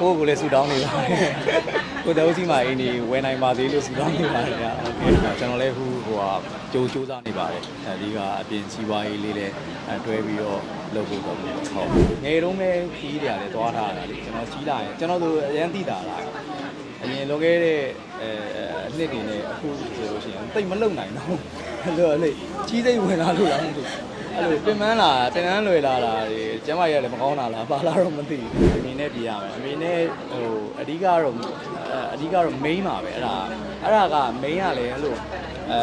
ကိုယ့်ကိုယ်လည်းဆူတောင်းနေပါတယ်ကိုယ်တော်စီမှာအင်းဒီဝယ်နိုင်ပါသေးလို့ဆူတောင်းနေပါတယ်ဗျာဟုတ်ကဲ့ကျွန်တော်လည်းဟိုဟိုဟာကြိုးစူးစမ်းနေပါတယ်အဲဒီကအပြင်စီးပွားရေးလေးလည်းတွဲပြီးတော့လုပ်ဖို့တော့ဟုတ်ငယ်တုန်းကခီးတယ်လည်းသွားထားတာလေကျွန်တော်စီးလာရင်ကျွန်တော်တို့အရန်တိတာလားအရင်လွန်ခဲ့တဲ့အဲအနှစ်တွေနဲ့အခုဆိုလို့ရှိရင်တိတ်မလုံနိုင်တော့လို့အဲ့လေကြီးစိတ်ဝင်လာလို့ရအောင်လို့ အဲ့လိုပြင်ပန်းလာတင်တန်းလွယ်လာတာတွေကျမ်းမာရလည်းမကောင်းတာလားပါလာတော့မသိဘူးအမေနဲ့ပြရမယ်အမေနဲ့ဟိုအဓိကတော့အဲအဓိကတော့ main ပါပဲအဲ့ဒါအဲ့ဒါက main ကလည်းအဲ့လိုအဲ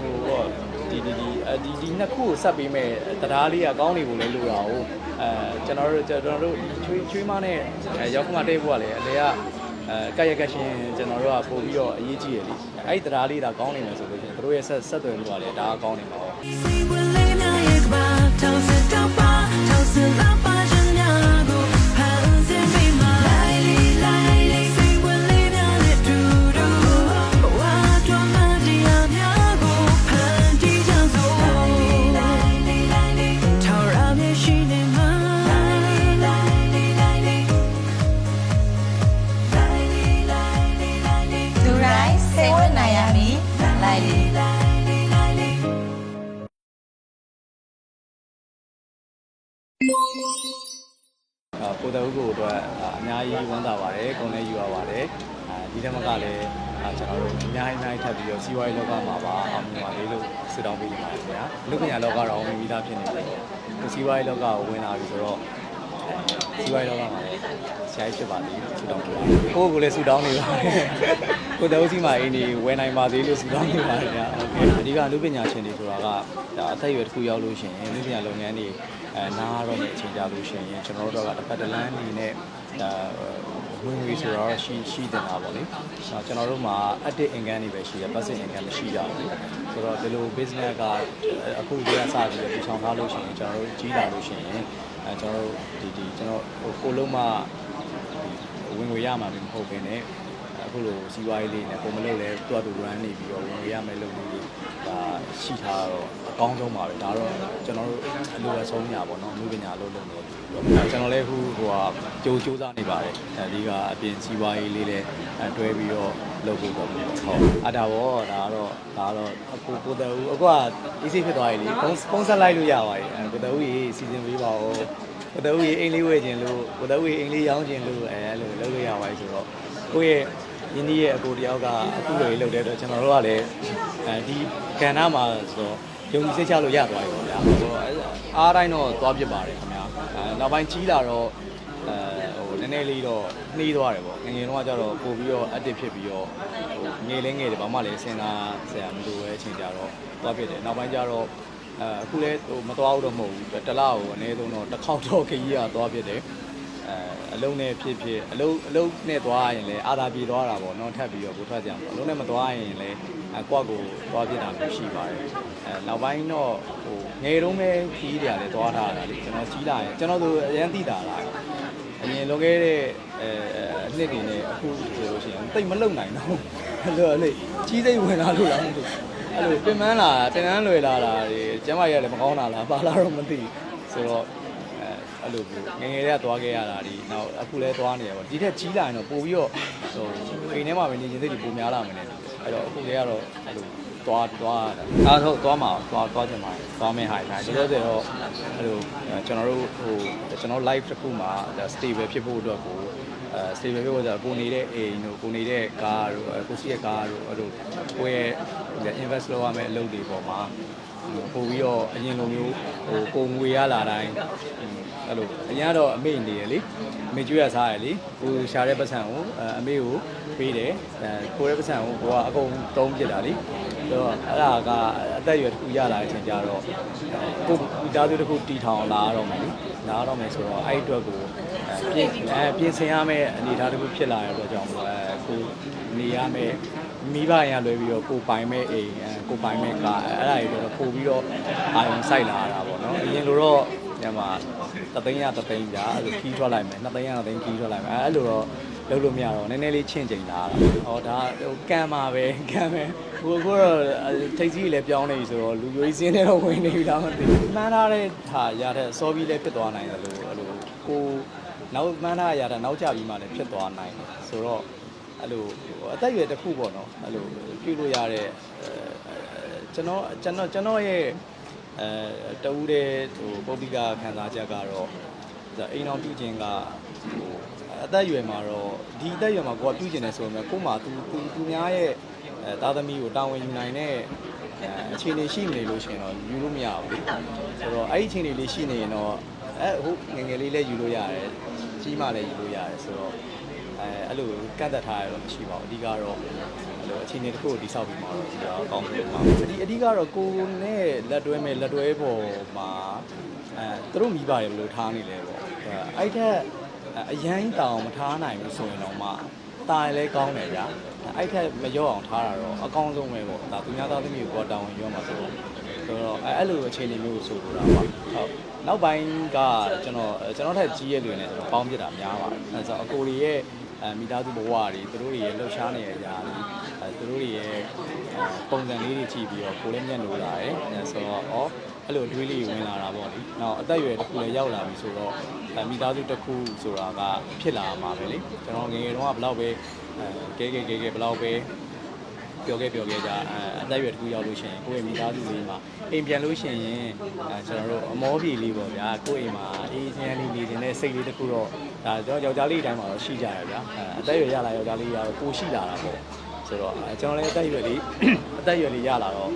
ဟိုဟောဒီဒီဒီအဒီဒီနှစ်ခုကိုဆက်ပေးမဲ့တရားလေးကကောင်းနေဖို့လည်းလိုတာဟုတ်အဲကျွန်တော်တို့ကျွန်တော်တို့ချွေးချွေးမနဲ့ရောက်ခမတဲ့ဘုကလည်းအလေက အဲကရကရှင်ကျွန်တော်တို့ကပို့ပြီးတော့အရေးကြီးရလေအဲ့ဒီတရားလေးဒါကောင်းနေမယ်ဆိုလို့ရှိရင်တို့ရဲ့ဆက်ဆက်သွယ်မှုကလည်းဒါကောင်းနေမှာပေါ့ အာကိုတော်ဦးကိုအတွက်အာအများကြီးဝမ်းသာပါတယ်။ကိုယ်လည်းယူရပါတယ်။အာဒီထက်မကလည်းအာကျွန်တော်တို့အများကြီးအများကြီးထပ်ပြီးတော့စီးပွားရေးလောကမှာပါအောင်မြင်ပါလေလို့ဆုတောင်းပေးနေပါတယ်ခင်ဗျာ။လူပညာလောကတော့အောင်မြင်ပြီးသားဖြစ်နေတယ်။ကိုစီးပွားရေးလောကကိုဝင်လာပြီဆိုတော့ စီးပွားရေးလောကမှာလည်းဆရာကြီးဖြစ်ပါသေးလို့ဆုတောင်းပေးပါတယ်။ကိုယ့်ကိုယ်လည်းဆုတောင်းနေပါတယ်။ကိုတော်ဦးစီမှာအင်းဒီဝယ်နိုင်ပါသေးလို့ဆုတောင်းနေပါတယ်ခင်ဗျာ။ Okay အဓိကလူပညာရှင်တွေဆိုတာကဒါအသက်အရွယ်တစ်ခုရောက်လို့ရှိရင်လူပညာလုပ်ငန်းတွေအဲနားတော့မယ့်အချိန်ကြလို့ရှိရင်ကျွန်တော်တို့ကတစ်ဖက်တစ်လမ်းအနေနဲ့ဒါဝင်ငွေဆိုတော့ရှိရှိတင်တာပေါ့လေ။အဲကျွန်တော်တို့မှာ active income တွေပဲရှိတယ် passive income မရှိကြဘူး။ဆိုတော့ဒီလို business ကအခုတည်းကစပြီးတော့ပြန်ဆောင်ထားလို့ရှိရင်ကျွန်တော်တို့ကြီးလာလို့ရှိရင် အဲကျွန်တော်တို့ဒီဒီကျွန်တော်ဟိုကိုလုံးမဝင်ငွေရမှာမဟုတ်ဘဲနဲ့ အခုလိုစီးပွားရေးလေးနဲ့ပုံမလုပ်လဲတွတ်တူ run နေပြီးတော့ဝင်ငွေရမယ်လုပ်နေလေးဒါရှိထားတော့အကောင်းဆုံးပါပဲဒါတော့ကျွန်တော်တို့အလိုအဆုံးညာပေါ့နော်လူပညာလို့လုပ်နေတယ်ကျွန်တော်လည်းအခုဟိုဟာကြိုးစူးစမ်းနေပါတယ်အဲဒီကအပြင်စီးပွားရေးလေးလည်းတွဲပြီးတော့လုပ်ဖို့ပေါ့ဟုတ်အတာဘောဒါကတော့ဒါကတော့အခုကိုတဲ့ဦးအခုက easy ဖြစ်သွားပြီလေဖုန်းဖုန်းဆက်လိုက်လို့ရပါတယ်ကိုတဲ့ဦးကြီးစီစဉ်ပေးပါဦးကိုတဲ့ဦးကြီးအိမ်လေးဝယ်ခြင်းလို့ကိုတဲ့ဦးကြီးအိမ်လေးရောင်းခြင်းလို့အဲလိုလုပ်လို့ရပါတယ်ဆိုတော့ကိုယ့်ရဲ့ ရင်းနှီးရဲ့အကိုတယောက်ကအခုလိုလုပ်တဲ့အတွက်ကျွန်တော်တို့ကလည်းအဲဒီကဏ္ဍမှာဆိုတော့ယုံကြည်စိတ်ချလို့ရသွားပြီပေါ့ဗျာဆိုတော့အားတိုင်းတော့သွားဖြစ်ပါတယ်ခင်ဗျာအဲနောက်ပိုင်းကြီးလာတော့အဲဟိုနည်းနည်းလေးတော့နှီးသွားတယ်ပေါ့ငယ်ငယ်တော့ကကျတော့ပို့ပြီးတော့ active ဖြစ်ပြီးတော့ဟိုငယ်လေးငယ်တယ်ဘာမှလည်းစဉ်းစားဆရာမလိုပဲအချိန်ကြတော့သွားဖြစ်တယ်နောက်ပိုင်းကျတော့အဲအခုလဲဟိုမသွားဘူးတော့မဟုတ်ဘူးတစ်လားကိုအနည်းဆုံးတော့တစ်ခေါက်တော့ခကြီးကသွားဖြစ်တယ် အဲအလုံးနဲ့ဖြစ်ဖြစ်အလုံးအလုံးနဲ့သွားရင်လည်းအာသာပြေသွားတာပေါ့နော်ထပ်ပြီးတော့ကိုထွက်ကြအောင်အလုံးနဲ့မသွားရင်လည်းအကွက်ကိုသွားပြစ်တာမျိုးရှိပါတယ်အဲနောက်ပိုင်းတော့ဟိုငယ်တုန်းပဲခီးတယ်လည်းသွားထားတာလေကျွန်တော်ကြီးလာရင်ကျွန်တော်တို့အရင်သိတာလားအရင်လွန်ခဲ့တဲ့အဲအနှစ်တွေနဲ့အခုဆိုလို့ရှိရင်တိတ်မလုံနိုင်တော့အဲ့လိုလေကြီးစိတ်ဝင်လာလို့လားမသိဘူးအဲ့လိုပြင်ပန်းလာတင်တန်းလွယ်လာတာတွေကျမ်းမာရလည်းမကောင်းတာလားပါလာတော့မသိဘူးဆိုတော့ အဲအဲ့လိုမျိုးငယ်ငယ်လေးကသွားခဲ့ရတာဒီနောက်အခုလဲသွားနေရပါဒီထက်ကြီးလာရင်တော့ပို့ပြီးတော့ဟိုအိမ်ထဲမှာပဲနေခြင်းစိတ်တွေပိုများလာမယ်နဲ့အဲ့တော့အခုလေးကတော့အဲ့လိုသွားသွားအားထုတ်သွားမှာသွားသွားချင်ပါတယ်သွားမယ်ဟာတိုင်းဒီလိုဆိုတော့အဲ့လိုကျွန်တော်တို့ဟိုကျွန်တော် live တစ်ခုမှာ stable ဖြစ်ဖို့အတွက်ကိုအဲ stable ဖြစ်ဖို့ဆိုတော့ကိုနေတဲ့အိမ်တို့ကိုနေတဲ့ကားတို့ကိုစီးရဲ့ကားတို့အဲ့လိုကိုယ့်ရဲ့ invest လုပ်ရမယ့်အလုပ်တွေပေါ်မှာပို့ပြီးတော့အရင်လိုမျိုးဟိုကိုငွေရလာတိုင်းအဲ့လိုအရင်ကတော့အမေနေရလေအမေကျွေးရစားရလေကိုရှာတဲ့ပတ်စံကိုအမေကိုပေးတယ်အဲကိုတဲ့ပတ်စံကိုကိုကအကုန်တုံးပြစ်တာလေဆိုတော့အဲ့ဒါကအသက်အရွယ်တစ်ခုရလာတဲ့အချိန်ကျတော့ကိုမိသားစုတစ်ခုတီထောင်လာတော့မယ်လေလာတော့မယ်ဆိုတော့အဲ့အတွက်ကိုပြင်အဲပြင်ဆင်ရမယ့်အနေအထားတစ်ခုဖြစ်လာရတော့ကြောင့်မို့အဲကိုနေရမယ့် မိဘရလွယ်ပြီးတော့ကိုပိုင်မဲ့အိမ်အဲကိုပိုင်မဲ့ကားအဲ့ဒါတွေတော့ပို့ပြီးတော့အာရုံစိုက်လာရတာပေါ့နော်အရင်လိုတော့ညမှာတသိန်းရတသိန်းပြအဲ့လိုခီးထွက်လိုက်မယ်နှစ်သိန်းရနှစ်သိန်းခီးထွက်လိုက်မယ်အဲ့လိုတော့လုပ်လို့မရတော့နည်းနည်းလေးချင့်ချိန်လာတာဟောဒါဟိုကံပါပဲကံပဲဟိုအခုတော့ထိတ်ကြီးလည်းပြောင်းနေပြီဆိုတော့လူရွေးစင်းတွေတော့ဝင်နေပြီလားမသိဘူးမှန်းထားတဲ့ဟာရတဲ့စောပြီးလည်းဖြစ်သွားနိုင်တယ်လို့အဲ့လိုကိုနောက်မှန်းထားရတာနောက်ကျပြီးမှလည်းဖြစ်သွားနိုင်တယ်ဆိုတော့ အဲ့လိုအသက်အရွယ်တစ်ခုပေါ့နော်အဲ့လိုပြုလို့ရတဲ့အဲကျွန်တော်ကျွန်တော်ကျွန်တော်ရဲ့အဲတဦးတဲ့ဟိုပုပ္ပိကခံစားချက်ကတော့အိမ်အောင်ပြုခြင်းကဟိုအသက်အရွယ်မှာတော့ဒီအသက်အရွယ်မှာကိုကပြုခြင်းတယ်ဆိုပေမဲ့ကို့မှာသူသူသူများရဲ့အဲသားသမီးကိုတာဝန်ယူနိုင်တဲ့အဲအခြေအနေရှိနေလို့ရှိရင်တော့ယူလို့မရဘူးလေဆိုတော့အဲ့ဒီအခြေအနေလေးရှိနေရင်တော့အဲဟုတ်ငယ်ငယ်လေးလည်းယူလို့ရတယ်ကြီးမှလည်းယူလို့ရတယ်ဆိုတော့ အဲအဲ့လိုကန့်သက်ထားရတော့မရှိပါဘူးအဓိကတော့အဲ့လိုအခြေအနေတစ်ခုကိုတိဆောက်ပြီးမှတော့ကျွန်တော်အကောင်းဆုံးပါအဓိအဓိကတော့ကိုယ်နဲ့လက်တွဲမဲ့လက်တွဲပေါ်မှာအဲသူတို့မိပါတယ်ဘယ်လိုထားနေလဲပေါ့အဲ့ထက်အရန်တောင်မထားနိုင်ဘူးဆိုရင်တော့မှတာရင်လည်းကောင်းတယ်ဗျာအဲ့ထက်မရော့အောင်ထားတာတော့အကောင်းဆုံးပဲပေါ့ဒါသူများသားသမီးကိုတောင်းဝင်ရောမှာဆိုတော့ဆိုတော့အဲ့လိုအခြေအနေမျိုးကိုဆိုလိုတာပါဟုတ်နောက်ပိုင်းကကျွန်တော်ကျွန်တော်ထက်ကြီးရဲ့လူတွေနဲ့ကျွန်တော်ပေါင်းပြစ်တာများပါတယ်အဲ့ဆိုအကိုရီရဲ့ အဲမိသားစုဘဝတွေသူတို့တွေရဲ့လှုပ်ရှားနေရကြတယ်အဲသူတို့တွေရဲ့ပုံစံလေးတွေကြည့်ပြီးတော့ကိုလည်းမျက်နှာလာတယ်အဲဆိုတော့ဩအဲ့လိုအတွေးလေးဝင်လာတာပေါ့လေနောက်အသက်အရွယ်တစ်ခုလည်းရောက်လာပြီဆိုတော့အဲမိသားစုတစ်ခုဆိုတာကဖြစ်လာမှာပဲလေကျွန်တော်ငယ်ငယ်တုန်းကဘယ်တော့ပဲအဲကဲကဲကဲကဲဘယ်တော့ပဲ ပြောခဲ့ပြောခဲ့ကြအဲအသက်အရွယ်တစ်ခုရောက်လို့ရှိရင်ကိုယ့်ရဲ့မိသားစုလေးမှာအိမ်ပြန်လို့ရှိရင်အဲကျွန်တော်တို့အမောပြေလေးပေါ့ဗျာကိုယ့်အိမ်မှာအေးချမ်းလေးနေနေတဲ့စိတ်လေးတစ်ခုတော့ဒါကျွန်တော်ယောက်ျားလေးအတိုင်းမှာတော့ရှိကြရဗျာအဲအသက်အရွယ်ရလာယောက်ျားလေးကတော့ကိုရှိလာတာပေါ့ဆိုတော့အဲကျွန်တော်လည်းအသက်အရွယ်လေးအသက်အရွယ်လေးရလာတော့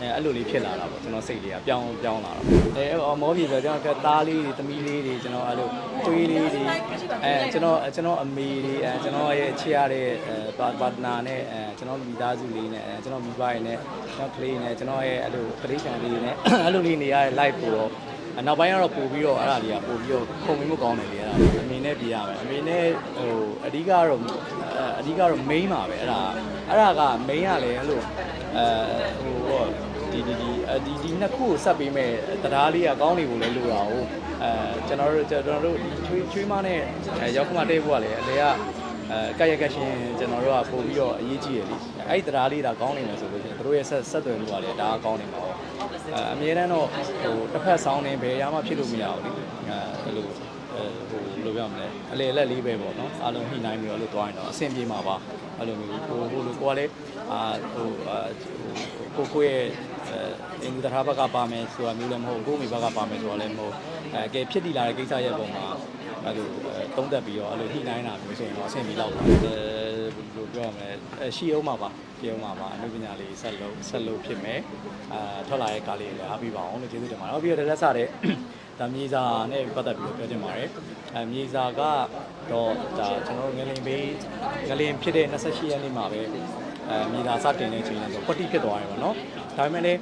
အဲအဲ့လိုလေးဖြစ်လာတာပေါ့ကျွန်တော်စိတ်လေးကပြောင်းပြောင်းလာတော့အဲအမောပြေဆိုကျွန်တော်ကသားလေးတွေသမီးလေးတွေကျွန်တော်အဲ့လိုသွေးလေးတွေအဲကျွန်တော်ကျွန်တော်အမေတွေအဲကျွန်တော်ရဲ့ချစ်ရတဲ့အဲပါတနာနဲ့အဲကျွန်တော်မိသားစုလေးနဲ့အဲကျွန်တော်မိဘတွေနဲ့ကျွန်တော်ကလေးနဲ့ကျွန်တော်ရဲ့အဲ့လိုကလေးချန်လေးနဲ့အဲ့လိုလေးနေရတဲ့ live ပို့တော့ နောက်ပိုင်းကတော့ပို့ပြီးတော့အဲ့ဒါလေးကပို့ပြီးတော့ခုံမင်းမကောင်းတယ်လေအဲ့ဒါအမေနဲ့ပြေးရမယ်အမေနဲ့ဟိုအဓိကတော့အဓိကတော့ main ပါပဲအဲ့ဒါအဲ့ဒါက main ကလည်းအဲ့လိုအဲဟိုဟောဒီဒီဒီအဲဒီဒီနှစ်ခုကိုဆက်ပေးမဲ့တရားလေးကကောင်းနေဖို့လဲလိုတာဟုတ်အဲကျွန်တော်တို့ကျွန်တော်တို့ချွေးချွေးမနဲ့အဲရောက်ခမတဲ့ဘုကလည်းအလေကအဲကရက်ကရှင်ကျွန်တော်တို့ကပို့ပြီးတော့အရေးကြီးရလေအဲ့ဒီတရားလေးဒါကောင်းနေမယ်ဆိုလို့ရှိရင်တို့ရဲ့ဆက်ဆက်သွယ်မှုကလည်းဒါကောင်းနေမှာပေါ့ အဲအမြဲတမ်းတော့ဟိုတစ်ဖက်ဆောင်းနေဘယ်ရမှဖြစ်လို့မရဘူးလေအဲလိုအဲဟိုဘယ်လိုပြောမလဲအလေလက်လေးပဲပေါ့နော်အားလုံးညှိနှိုင်းပြီးတော့လို့တွားရင်တော့အဆင်ပြေမှာပါအဲ့လိုမျိုးဟိုဟိုလိုကိုကလည်းအာဟိုအာကိုကိုရဲ့အဲအင်္ဂုတ္တရာဘက်ကပါမယ်ဆိုတာမျိုးလည်းမဟုတ်ကိုမိဘကပါမယ်ဆိုတာလည်းမဟုတ်အဲကဲဖြစ်တည်လာတဲ့ကိစ္စရဲ့ပုံမှာ အဲ့လိုတုံးသက်ပြီးတော့အဲ့လိုညှိနှိုင်းတာမျိုးဆိုရင်တော့အဆင်ပြေတော့ပါအဲဘယ်လိုပြောရမလဲအဲရှိအောင်ပါပါရှိအောင်ပါပါအနုပညာလေးဆက်လို့ဆက်လို့ဖြစ်မယ်အာထွက်လာတဲ့ကားလေးလည်းအားပေးပါအောင်လို့ကျေးဇူးတင်ပါတယ်နောက်ပြီးတော့တက်စားတဲ့ဒါမြေစာနဲ့ပတ်သက်ပြီးတော့ပြောချင်ပါတယ်အဲမြေစာကတော့ဒါကျွန်တော်ငလင်ဘေးငလင်ဖြစ်တဲ့28ရက်နေ့မှာပဲ အဲမြေစာစတင်တဲ့ချိန်နဲ့ဆိုပတိဖြစ်သွားတယ်ပေါ့နော်ဒါပေမဲ့လည်း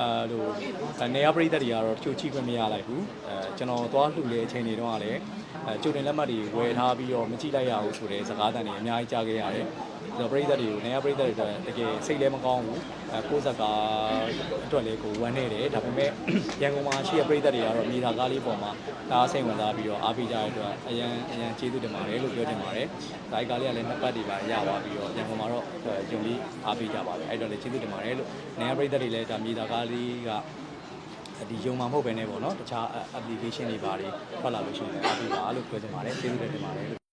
အဲလိုနေရာပရိသတ်တွေကတော့ချိုးချိခွင့်မရလိုက်ဘူးအဲကျွန်တော်သွားလှူတဲ့အချိန်တွေတုန်းကလည်းအဲကြိုတင်လက်မှတ်တွေဝယ်ထားပြီးတော့မကြည့်လိုက်ရဘူးဆိုတဲ့စကားသံတွေအများကြီးကြားခဲ့ရတယ်ကျွန်တော်ပရိသတ်တွေကိုနေရာပရိသတ်တွေအတွက်တကယ်စိတ်လည်းမကောင်းဘူးအဲကိုယ်စကားအတွက်လည်းကိုဝမ်းနေတယ်ဒါပေမဲ့ရန်ကုန်မှာရှိတဲ့ပရိသတ်တွေကတော့မြေသာကားလေးပေါ်မှာဒါစိတ်ဝင်စားပြီးတော့အားပေးကြတဲ့အတွက်အရန်အရန်ကျေးဇူးတင်ပါတယ်လို့ပြောချင်ပါတယ်ဒါကားလေးကလည်းနှစ်ပတ်တွေပါရသွားပြီးတော့ရန်ကုန်မှာတော့ ယုံလေးအားပေးကြပါပဲအဲ့တော့လည်းကျေးဇူးတင်ပါတယ်လို့နေရာပရိသတ်တွေလည်းဒါမြေသာကားလေးကဒီယုံမှာမဟုတ်ပဲねပေါ့နော်တခြား application တွေပါတွေထွက်လာလို့ရှိရင်အားပေးပါလို့ပြောချင်ပါတယ်ကျေးဇူးတင်ပါတယ်